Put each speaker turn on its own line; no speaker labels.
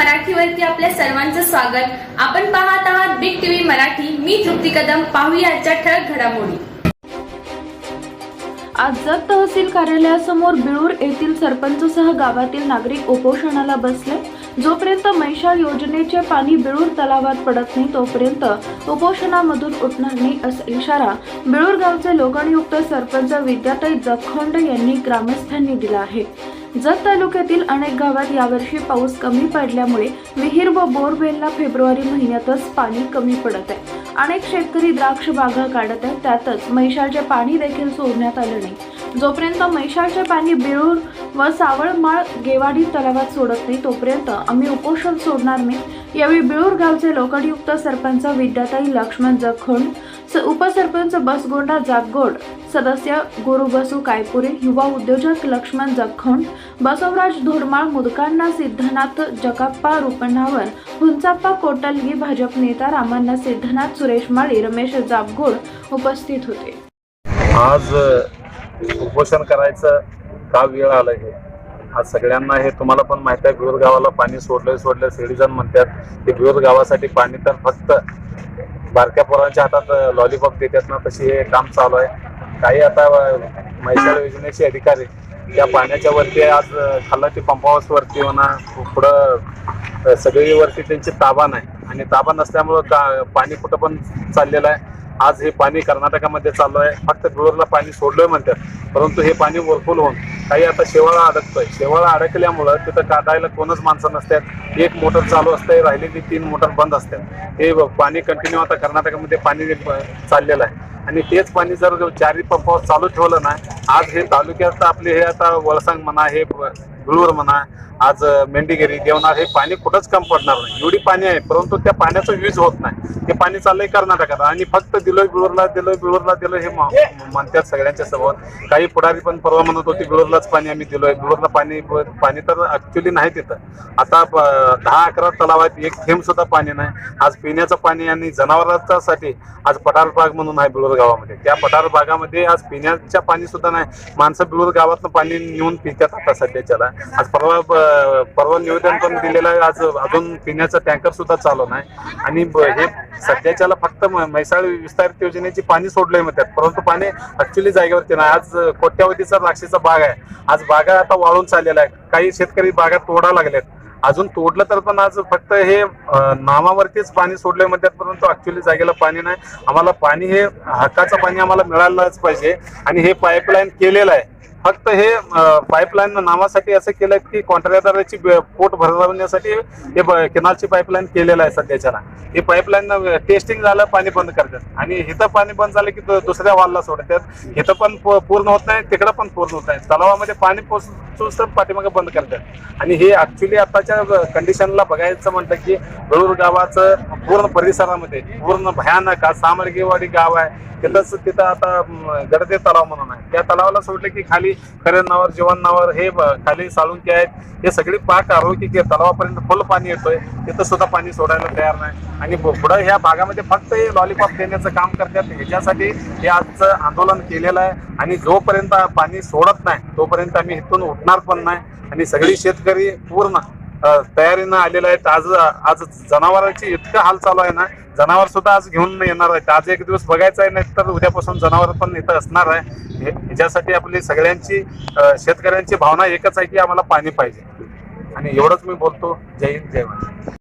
मराठीवरती आपल्या सर्वांचं स्वागत. आपण पाहत आहात बिग टीव्ही मराठी. मी तृप्ती कदम. पाहूया आजच्या ठळक घडामोडी.
आज जत तहसील कार्यालयासमोर बिळूर येथील सरपंचसह गावातील नागरिक उपोषणाला बसले. जोपर्यंत मैशाल योजनेचे पाणी बिळूर तलावात पडत नाही तोपर्यंत उपोषणामधून उठणार नाही असा इशारा बिळूर गावचे लोकांयुक्त सरपंच विद्याताई जखोंड यांनी ग्रामस्थांनी दिला आहे. जत तालुक्यातील अनेक गावात यावर्षी पाऊस कमी पडल्यामुळे विहीर व बोरवेलला फेब्रुवारी महिन्यातच पाणी कमी पडत आहे. अनेक शेतकरी द्राक्ष बागा काढत आहेत. त्यातच मैशाळचे पाणी देखील सोडण्यात आलं नाही. जोपर्यंत मैशाळचे पाणी बिळूर व सावळमाळ गेवाडी तलावात सोडत नाही तोपर्यंत आम्ही उपोषण सोडणार नाही. यावेळी बिळूर गावचे लोकयुक्त सरपंच विद्याताई लक्ष्मण जखंड उपसरपंच बसगोंडा जागगोड सदस्य गुरुबसू कायपुरे युवा उद्योजक लक्ष्मण जखोंड बसवराज धोरमाळ मुदकांना सिद्धनाथ जकाप्पा रुपणावर हुंचाप्पा कोटलगी भाजप नेता रामांना सिद्धनाथ सुरेश माळी रमेश जापगोड उपस्थित होते.
आज उपोषण करायचं का वेळ आलं हे? आज सगळ्यांना हे तुम्हाला पण माहीत आहे गावाला पाणी सोडलं सोडलं सेडीजन म्हणतात की बिळूर गावासाठी पाणी तर फक्त बारक्या पोरांच्या हातात लॉलीपॉप देतात ना तशी हे काम चालू आहे. काही आता अ, म्हैसाळ योजनेचे अधिकारी त्या पाण्याच्या वरती आज अ, खालाटी पंप हाऊस वरती म्हणा पुढं सगळी वरती त्यांची ताबा नाही. आणि ताबा नसल्यामुळं का पाणी कुठं पण चाललेलं आहे. आज हे पाणी कर्नाटकामध्ये चालू आहे फक्त बिळूरला पाणी सोडलोय म्हणतात. परंतु हे पाणी वरफुल होऊन काही आता शेवाळा अडकतोय. शेवाळा अडकल्यामुळं तिथं काढायला कोणच माणसं नसतात. एक मोटर चालू असते राहिलेली तीन मोटर बंद असतात. हे पाणी कंटिन्यू आता कर्नाटकामध्ये पाणी चाललेलं आहे. आणि तेच पाणी जर चारी पंपावर चालू ठेवलं ना आज हे तालुक्यात आपले हे आता वळसांग म्हणा हे ब- म्हणा आज मेंढीगिरी देवनार हे पाणी कुठंच कम पडणार नाही. एवढी पाणी आहे परंतु त्या पाण्याचा यूज होत नाही. हे पाणी चाललंय कर्नाटकात आणि फक्त दिलोय बिळूरला दिलोय बिळूरला दिलोय हे म्हणतात सगळ्यांच्या समोर. काही पुढारी पण परवा म्हणत होती बिळूरलाच पाणी आम्ही दिलोय. बिळूरला पाणी पाणी तर ऍक्च्युली नाही तिथं. आता दहा अकरा तलाव आहेत एक थेंब सुद्धा पाणी नाही. आज पिण्याचं पाणी आणि जनावरांच्यासाठी आज पठार भाग म्हणून आहे बिळूर गावामध्ये. त्या पठार भागामध्ये आज पिण्याच्या पाणी सुद्धा नाही. माणसं बिळूर गावातनं पाणी नेऊन पितात आता सध्याच्याला. आज परवा परवा निवेदन पण दिलेलं आहे. आज अजून पिण्याचं टँकर सुद्धा चालू नाही. आणि ब- हे सध्याच्याला फक्त म्हैसाळ विस्तारित योजनेची पाणी सोडलंय म्हणतात. परंतु पाणी ऍक्च्युली जागेवरती नाही. आज कोट्यावधीचा द्राक्षीचा बाग आहे. आज बागा आता वाळून चाललेला आहे काही शेतकरी बागा तोडा लागलेत. अजून तोडलं तर पण आज फक्त हे नामावरतीच पाणी सोडलंय म्हणतात. परंतु ऍक्च्युली जागेला पाणी नाही. आम्हाला पाणी हे हक्काचं पाणी आम्हाला मिळालंच पाहिजे. आणि हे पाईपलाईन केलेलं आहे. फक्त हे पाईपलाईन नावासाठी असं केलं की कॉन्ट्रॅक्टरची पोट भरवण्यासाठी हे ब- केनालची पाईपलाईन केलेलं आहे सध्याच्याला. हे पाईपलाईन टेस्टिंग झालं पाणी बंद करतात. आणि इथं पाणी बंद झालं की दु- दुसऱ्या वालला सोडतात. इथं पण प- पूर्ण होत नाही तिकडं पण पूर्ण होत नाही. तलावामध्ये पाणी पोचूच तर पाठीमागे बंद करतात. आणि हे ऍक्च्युली आताच्या कंडिशनला बघायचं म्हटलं की गळूर गावाचं पूर्ण परिसरामध्ये पूर्ण भयानक आज सामळगेवाडी गाव आहे. तिथंच तिथं आता गडदे तलाव म्हणून आहे. त्या तलावाला सोडलं की खाली खरे नावर जीवन हे खाली साळुंकी आहेत. हे सगळी पाक आरोग्य की तलावापर्यंत फुल पाणी येतोय. तिथं सुद्धा पाणी सोडायला तयार नाही. आणि पुढं ह्या भागामध्ये फक्त हे लॉलीपॉप देण्याचं काम करतात. ह्याच्यासाठी हे आजचं आंदोलन केलेलं आहे. आणि जोपर्यंत पाणी सोडत नाही तोपर्यंत आम्ही इथून उठणार पण नाही. आणि सगळी शेतकरी पूर्ण तयारीनं आलेलं आहेत. आज आज जनावरांची इतकं हाल चालू आहे ना जनावर सुद्धा आज घेऊन येणार आहेत. आज एक दिवस बघायचं आहे नाही तर उद्यापासून जनावर पण इथं असणार आहे. हे- ह्याच्यासाठी आपली सगळ्यांची शेतकऱ्यांची भावना एकच आहे की आम्हाला पाणी पाहिजे. आणि एवढंच मी बोलतो. जय हिंद जय महाराष्ट्र.